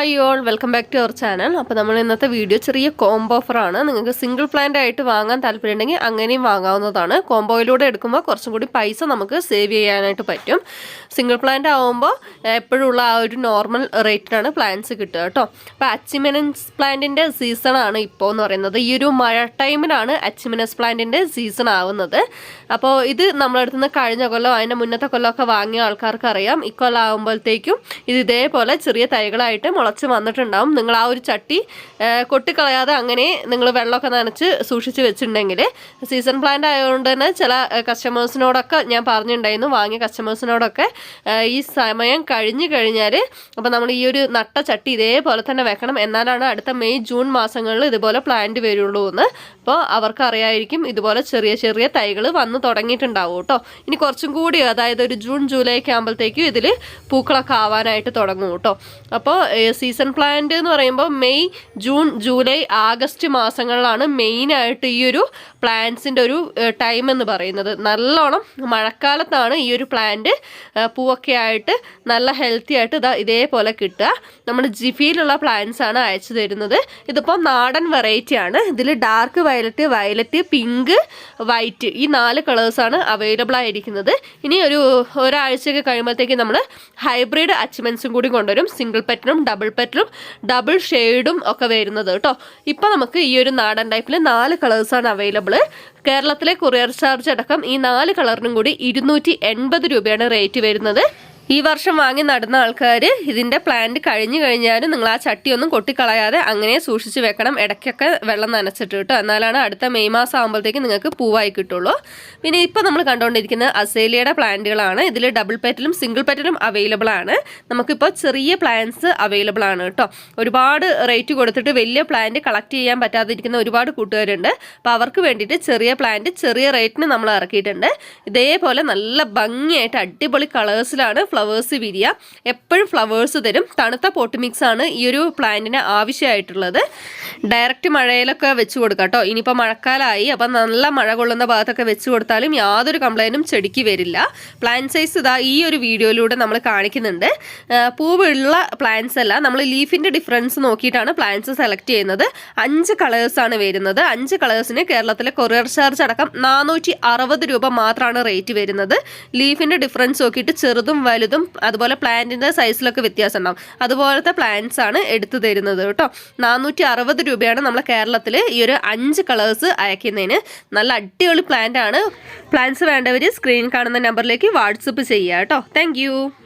Hi all welcome back to our channel. അപ്പോൾ നമ്മൾ ഇന്നത്തെ വീഡിയോ ചെറിയ കോംബോ ഓഫറാണ് നിങ്ങൾക്ക് സിംഗിൾ പ്ലാന്റ് ആയിട്ട് വാങ്ങാൻ താല്പര്യമുണ്ടെങ്കിൽ അങ്ങനെയും വാങ്ങാവുന്നതാണ്. കോംബോയിലൂടെ എടുക്കുമ്പോൾ കുറച്ചും കൂടി പൈസ നമുക്ക് സേവ് ചെയ്യാനായിട്ട് പറ്റും. സിംഗിൾ പ്ലാന്റ് ആകുമ്പോൾ എപ്പോഴുള്ള ആ ഒരു നോർമൽ റേറ്റിനാണ് പ്ലാന്റ്സ് കിട്ടുക കേട്ടോ. അപ്പോൾ അച്ചിമിനൻസ് പ്ലാന്റിന്റെ സീസണാണ് ഇപ്പോൾ എന്ന് പറയുന്നത്. ഈ ഒരു മഴ ടൈമിലാണ് അച്ചിമിനസ് പ്ലാന്റിന്റെ സീസൺ ആവുന്നത്. അപ്പോൾ ഇത് നമ്മളടുത്ത് നിന്ന് കഴിഞ്ഞ കൊല്ലം അതിന്റെ മുന്നത്തെ കൊല്ലമൊക്കെ വാങ്ങിയ ആൾക്കാർക്ക് അറിയാം. ഇക്കൊല്ലം ആകുമ്പോഴത്തേക്കും ഇത് ഇതേപോലെ ചെറിയ തൈകളായിട്ട് മുളച്ച് വന്നിട്ടുണ്ടാവും. നിങ്ങൾ ആ ഒരു ചട്ടി കൊട്ടിക്കളയാതെ അങ്ങനെ നിങ്ങൾ വെള്ളമൊക്കെ നനച്ച് സൂക്ഷിച്ച് വെച്ചിട്ടുണ്ടെങ്കിൽ സീസൺ പ്ലാന്റ് ആയതുകൊണ്ട് തന്നെ ചില കസ്റ്റമേഴ്സിനോടൊക്കെ ഞാൻ പറഞ്ഞിട്ടുണ്ടായിരുന്നു. വാങ്ങിയ കസ്റ്റമേഴ്സിനോടൊക്കെ ഈ സമയം കഴിഞ്ഞ് കഴിഞ്ഞാൽ അപ്പോൾ നമ്മൾ ഈ ഒരു നട്ട ചട്ടി ഇതേപോലെ തന്നെ വെക്കണം. എന്നാലാണ് അടുത്ത മെയ് ജൂൺ മാസങ്ങളിൽ ഇതുപോലെ പ്ലാന്റ് വരുള്ളൂ എന്ന്. അപ്പോൾ അവർക്കറിയായിരിക്കും ഇതുപോലെ ചെറിയ ചെറിയ തൈകൾ വന്ന് തുടങ്ങിയിട്ടുണ്ടാവും കേട്ടോ. ഇനി കുറച്ചും കൂടി അതായത് ഒരു ജൂൺ ജൂലൈ ഒക്കെ ആകുമ്പോഴത്തേക്കും ഇതിൽ പൂക്കളൊക്കെ ആവാനായിട്ട് തുടങ്ങും കേട്ടോ. അപ്പോൾ സീസൺ പ്ലാന്റ് എന്ന് പറയുമ്പോൾ മെയ് ജൂൺ ജൂലൈ ആഗസ്റ്റ് മാസങ്ങളിലാണ് മെയിനായിട്ട് ഈ ഒരു പ്ലാന്റ്സിന്റെ ഒരു ടൈം എന്ന് പറയുന്നത്. നല്ലോണം മഴക്കാലത്താണ് ഈ ഒരു പ്ലാന്റ് പൂവൊക്കെ ആയിട്ട് നല്ല ഹെൽത്തി ആയിട്ട് ഇതാ ഇതേപോലെ കിട്ടുക. നമ്മൾ ജിഫിയിലുള്ള പ്ലാന്റ്സ് ആണ് അയച്ചു തരുന്നത്. ഇതിപ്പോൾ നാടൻ വെറൈറ്റി ആണ്. ഇതിൽ dark violet violet pink white ഈ നാല് കളേഴ്സാണ് അവൈലബിൾ ആയിരിക്കുന്നത്. ഇനി ഒരു ഒരാഴ്ചയൊക്കെ കഴിയുമ്പോഴത്തേക്ക് നമ്മൾ ഹൈബ്രിഡ് അച്ചീവ്മെൻസും കൂടി കൊണ്ടുവരും. സിംഗിൾ പെറ്റിനും ഡബിൾ പെറ്റിനും ഡബിൾ ഷെയ്ഡും ഒക്കെ വരുന്നത് കേട്ടോ. ഇപ്പം നമുക്ക് ഈ ഒരു നാടൻ ടൈപ്പിൽ നാല് കളേഴ്സാണ് അവൈലബിൾ കേരളത്തിലെ കൊറിയർ ചാർജ് അടക്കം ഈ നാല് കളറിനും കൂടി ഇരുന്നൂറ്റി രൂപയാണ് റേറ്റ് വരുന്നത്. ഈ വർഷം വാങ്ങി നടുന്ന ആൾക്കാർ ഇതിന്റെ പ്ലാന്റ് കഴിഞ്ഞു കഴിഞ്ഞാലും നിങ്ങൾ ആ ചട്ടിയൊന്നും കൊട്ടിക്കളയാതെ അങ്ങനെ സൂക്ഷിച്ച് വെക്കണം. ഇടയ്ക്കൊക്കെ വെള്ളം നനച്ചിട്ട് കേട്ടോ. എന്നാലാണ് അടുത്ത മെയ് മാസം ആകുമ്പോഴത്തേക്ക് നിങ്ങൾക്ക് പൂവായി കിട്ടുള്ളൂ. പിന്നെ ഇപ്പോൾ നമ്മൾ കണ്ടുകൊണ്ടിരിക്കുന്ന അസേലിയയുടെ പ്ലാന്റുകളാണ് ഇതിൽ ഡബിൾ പെറ്റിലും സിംഗിൾ പെറ്റിലും അവൈലബിൾ ആണ്. നമുക്കിപ്പോൾ ചെറിയ പ്ലാന്റ്സ് അവൈലബിൾ ആണ് കേട്ടോ. ഒരുപാട് റേറ്റ് കൊടുത്തിട്ട് വലിയ പ്ലാന്റ് കളക്ട് ചെയ്യാൻ പറ്റാതിരിക്കുന്ന ഒരുപാട് കൂട്ടുകാരുണ്ട്. അപ്പോൾ അവർക്ക് വേണ്ടിയിട്ട് ചെറിയ പ്ലാന്റ് ചെറിയ റേറ്റിന് നമ്മൾ ഇറക്കിയിട്ടുണ്ട്. ഇതേപോലെ നല്ല ഭംഗിയായിട്ട് അടിപൊളി കളേഴ്സിലാണ് ഫ്ലവേഴ്സ് വിരിയ. എപ്പോഴും ഫ്ലവേഴ്സ് തരും. തണുത്ത പോട്ട് മിക്സ് ആണ് ഈ ഒരു പ്ലാന്റിന് ആവശ്യമായിട്ടുള്ളത്. ഡയറക്റ്റ് മഴയിലൊക്കെ വെച്ച് കൊടുക്കാം കേട്ടോ ഇനിയിപ്പോൾ മഴക്കാലമായി അപ്പം നല്ല മഴ കൊള്ളുന്ന ഭാഗത്തൊക്കെ വെച്ച് കൊടുത്താലും യാതൊരു കംപ്ലൈന്റും ചെടിക്ക് വരില്ല. പ്ലാന്റ് സൈസ് ഇതാ ഈ ഒരു വീഡിയോയിലൂടെ നമ്മൾ കാണിക്കുന്നുണ്ട്. പൂവുള്ള പ്ലാന്റ്സ് അല്ല. നമ്മൾ ലീഫിന്റെ ഡിഫറൻസ് നോക്കിയിട്ടാണ് പ്ലാന്റ്സ് സെലക്ട് ചെയ്യുന്നത്. അഞ്ച് കളേഴ്സാണ് വരുന്നത്. അഞ്ച് കളേഴ്സിന് കേരളത്തിലെ കൊറിയർ ചാർജ് അടക്കം നാനൂറ്റി രൂപ മാത്രമാണ് റേറ്റ് വരുന്നത്. ലീഫിന്റെ ഡിഫറൻസ് നോക്കിയിട്ട് ചെറുതും വലുതും അതുപോലെ പ്ലാന്റിന്റെ സൈസിലൊക്കെ വ്യത്യാസം ഉണ്ടാവും അതുപോലത്തെ പ്ലാന്റ്സ് ആണ് എടുത്തു തരുന്നത് കേട്ടോ. നാനൂറ്റി അറുപത് രൂപയാണ് നമ്മൾ കേരളത്തിൽ ഈ ഒരു അഞ്ച് കളേഴ്സ് അയക്കുന്നതിന്. നല്ല അടിപൊളി പ്ലാന്റ് ആണ് പ്ലാന്റ്സ് വേണ്ടവർ സ്ക്രീൻ കാണുന്ന നമ്പറിലേക്ക് വാട്സപ്പ് ചെയ്യുക കേട്ടോ. താങ്ക്